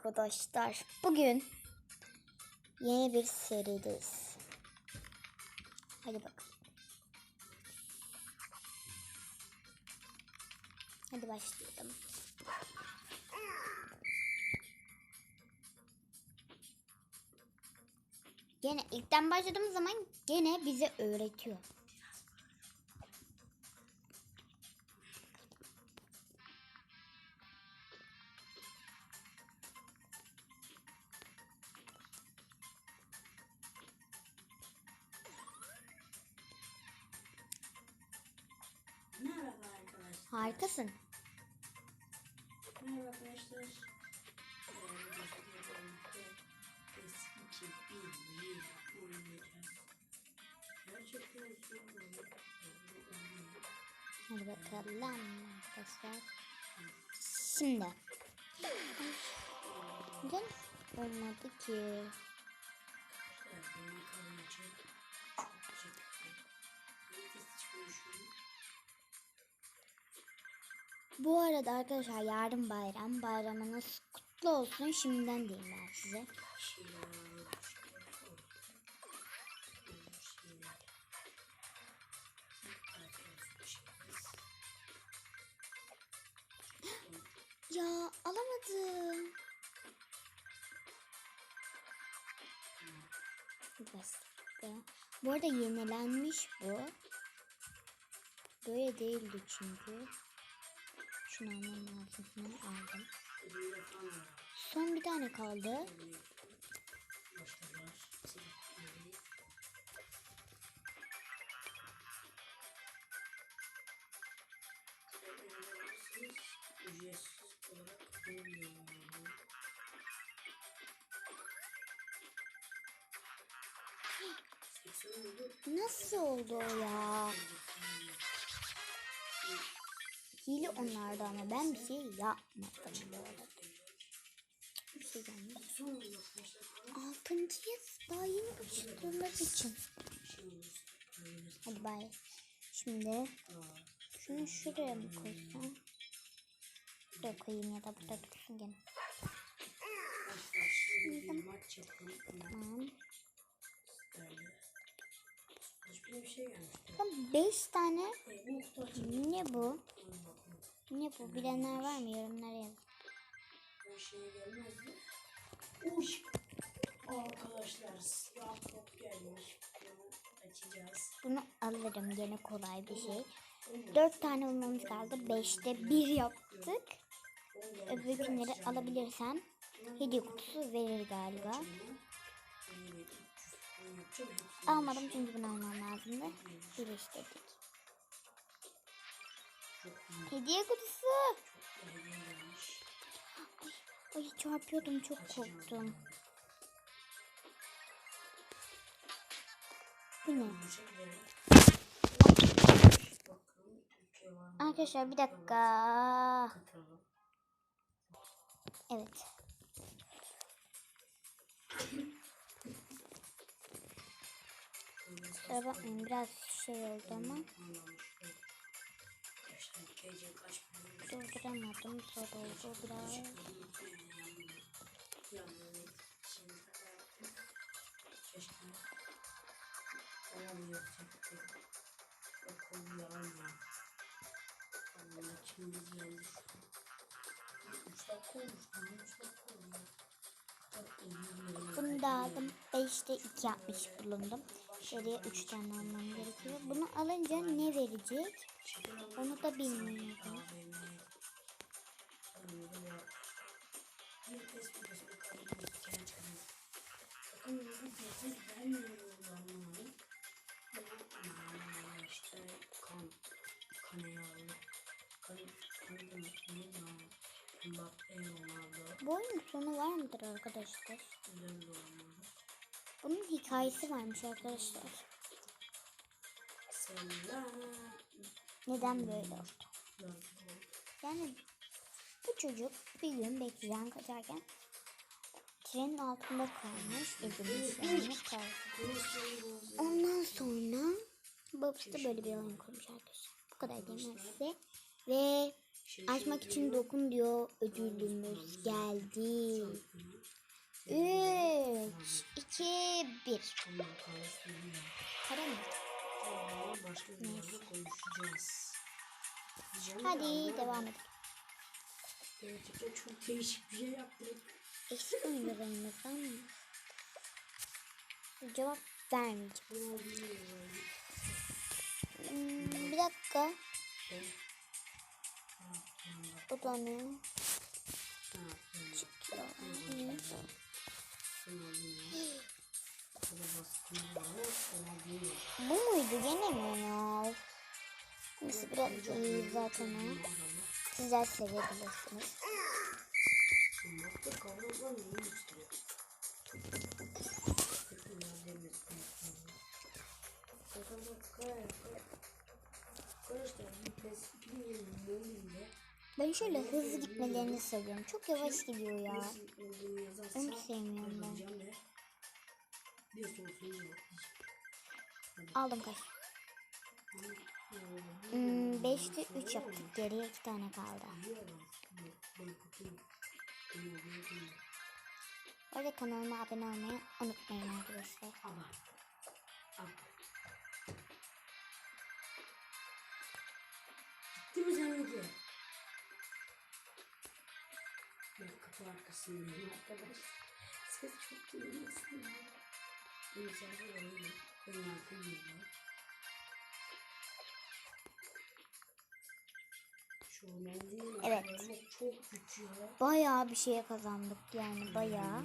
arkadaşlar. Bugün yeni bir serideyiz. Hadi bak. Hadi başlayalım. Gene ilkten başladığımız zaman gene bize öğretiyor. Harikasın. Merhaba arkadaşlar. Eski bir yıl oynayacağız. Gerçekten oyun. Hadi bakalım arkadaşlar. Şimdi. Neden olmadı ki? Bu arada arkadaşlar yarın bayram. Bayramınız kutlu olsun. Şimdiden diyeyim ben size. Ya alamadım. Bu arada yenilenmiş bu. Böyle değildi çünkü. Şunu almam aldım. Son bir tane kaldı. Nasıl oldu ya? Hile onlarda ama ben bir şey yapmadım bu arada. Bir şey. Altıncıyız. Daha yeni başladığımız için. Hadi bay. Şimdi şunu şuraya mı koysam? Buraya koyayım ya da burada dursun gene. Tamam. Tam 5 tane. Ne bu? Ne bu? Bilenler var mı? Yorumlara yazın. Bu şeye gelmez mi? Uy! Arkadaşlar siyah top gelmiş. Bunu açacağız. Bunu alırım gene kolay bir şey. 4 tane olmamız kaldı. 5'te 1 yaptık. Öbür günleri alabilirsem hediye kutusu verir galiba. Almadım çünkü bunu almam lazımdı. Bir istedik. Hediye kutusu. Ay çarpıyordum çok korktum. Bu ne? Arkadaşlar bir dakika. Evet. Kusura bakmayın biraz şey oldu ama durduramadım. Oldu biraz. Bunu da aldım. 5'te 2 yapmış bulundum. Geriye 3 tane almam gerekiyor. Bunu alınca ne verecek? Onu da bilmiyorum. Bu oyunun sonu var mıdır arkadaşlar? Bunun hikayesi varmış arkadaşlar. Neden böyle oldu? Yani bu çocuk bir gün bekleyen kaçarken trenin altında kalmış. Üzülmüş yani kaldı. Ondan sonra babası da böyle bir oyun kurmuş arkadaşlar. Bu kadar diyeyim size. Ve Açmak için dokun diyor. Ödülümüz geldi. 3, 2, 1. Allah kahretsin ya. Para mı? Vallahi Başka bir yerde konuşacağız. Diyeceğim Hadi devam edelim. Gerçekten çok değişik bir şey yaptık. Eski oyunlarımızdan mı? Cevap vermeyeceğim. Hmm, bir dakika. Ben Odlanıyor. ne? Çıkıyor. Bu muydu gene mi ya? Neyse biraz iyi zaten o. Sizler sevebilirsiniz. Bunlar da kavramlar neyi gösteriyor? Bunlar demir. Arkadaşlar bir PES 2020'de Ben şöyle hızlı gitmelerini seviyorum. Çok yavaş gidiyor ya. Onu sevmiyorum ben. Aldım kaç. Hmm, 5'te 3 yaptık. Geriye 2 tane kaldı. Bu arada kanalıma abone olmayı unutmayın arkadaşlar. Gitti mi seninki? Ben kapı arkasındayım arkadaş. Ses çok duyulmasın. İnşallah öyle. Yakın yıllar. Şu değil. Evet. Çok ya. Bayağı bir şeye kazandık yani bayağı.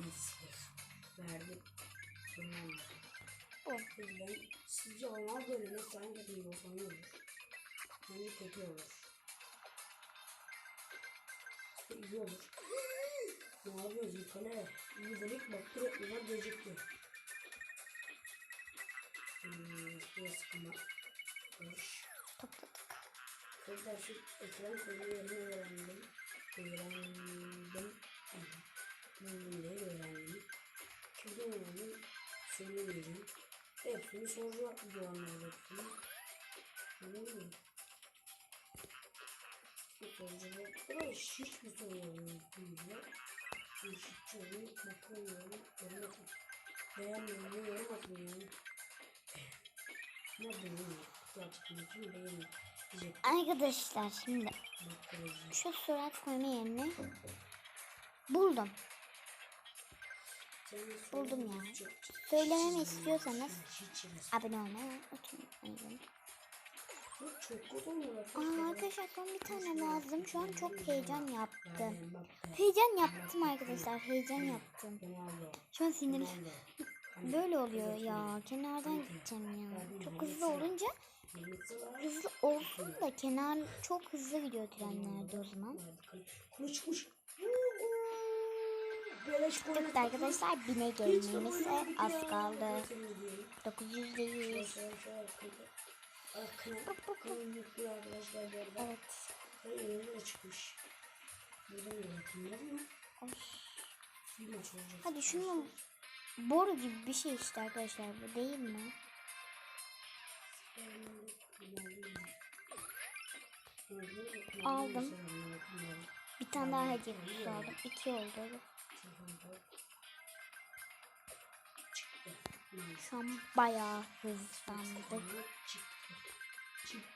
Verdik. Tamam. Bu. Ben sizce onlar böyle ne sence iyi olsa ne olur? Bence kötü olur. İşte olur. ne yapıyoruz yukarı? İyi dedik bak direkt buna gecikti. Bir sıkıntı. Hoş. Topladık. Tekrar şu ekran koymayı öğrendim. Öğrendim. Bunları öğrendim. Şimdi öğrendim. Söyleyeceğim. Hepsini sonra videolarına hepsini. Anladın mı? Bu sorucu bu. Hiç hiçbir soru yok. Hiç hiç yorum bakmıyorum. Yorum atın. Beğenmeyin. Yorum atın. Ne. Arkadaşlar şimdi şu surat koyma yerini buldum. Buldum ya. Söylememi istiyorsanız abone olmayı unutmayın. Aa, arkadaşlar son bir tane lazım. Şu an çok heyecan yaptım. Heyecan yaptım arkadaşlar. Heyecan yaptım. Şu an sinirim böyle oluyor ya. Kenardan gideceğim ya. Çok hızlı olunca hızlı olsun da kenar çok hızlı gidiyor trenlerde o zaman. Beleş Evet arkadaşlar bine gelmemize az kaldı. 900'deyiz. Evet. çıkmış. Buradan yönetimler mi? Oy. Bir maç olacak. Hadi şunu boru gibi bir şey işte arkadaşlar bu değil mi? Aldım. Bir tane daha hediye kutusu aldım. İki oldu. Şu an bayağı hızlandık.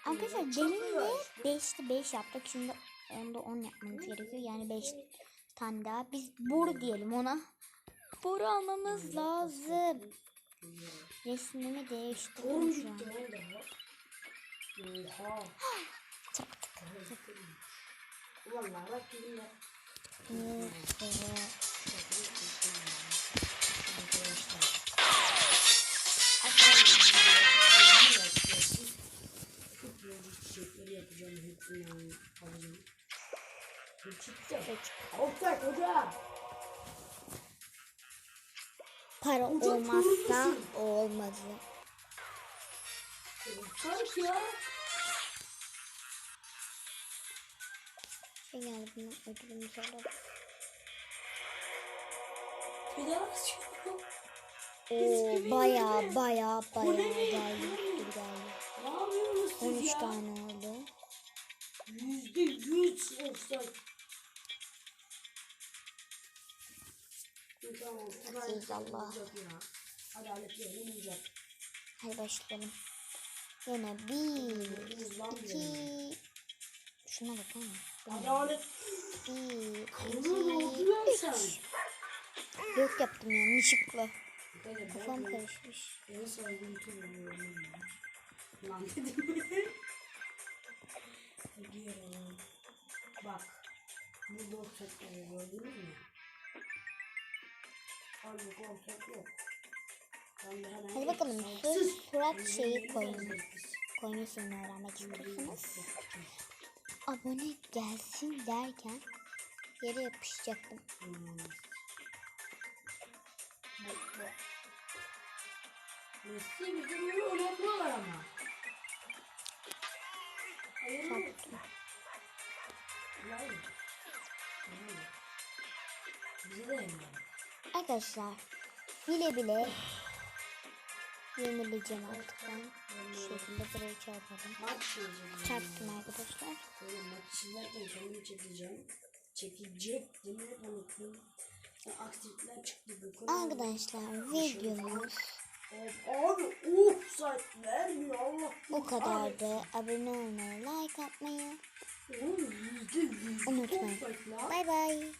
Arkadaşlar demin de 5'te 5 yaptık. Şimdi 10'da 10 yapmamız gerekiyor. Yani 5 tane daha. Biz boru diyelim ona. Boru almamız lazım. Resmimi değiştirdim şu an. Oha. Çaktık. Vallahi bak yapacağım hepsini alacağım. Ne çıktı? Oktay hoca. Para Hocam, olmazsa olmazı. Sanki ya. Şey geldi bunun ödülümüzü alalım. Bir daha çıkıyor. Oo baya baya baya geldi. Ödül geldi. Ne yapıyorsunuz siz 13 ya? tane oldu. Yüzde yüz offside. Aziz Allah. Hadi başlayalım. Yine bir, iki... Şuna. Bu ne? Adalet. Bir, iki, üç. Yok yaptım yanlışlıkla. Kafam karışmış. Lan dedim. Bak. Bu setleri gördünüz mü? Halbuki offset yok. Hadi bakalım, şu surat şeyi koyun. Koyun ismini öğrenmek istiyorsanız abone gelsin derken yere yapışacaktım. Hmm. Messi bizim gibi oynatmıyorlar ama. Hayır. Hayır. Arkadaşlar bile bile yenileceğim artık ben. Şu şekilde buraya çarpalım. Maç çekeceğim. Çarptım arkadaşlar. Böyle maç çizerken kendimi çekeceğim. Çekecektim unuttum. Ya, Aksilikler çıktı. bu. Arkadaşlar videomuz Abi offside vermiyor Allah. bu kadardı. Abone olmayı, like atmayı Unutmayın. Bay bay.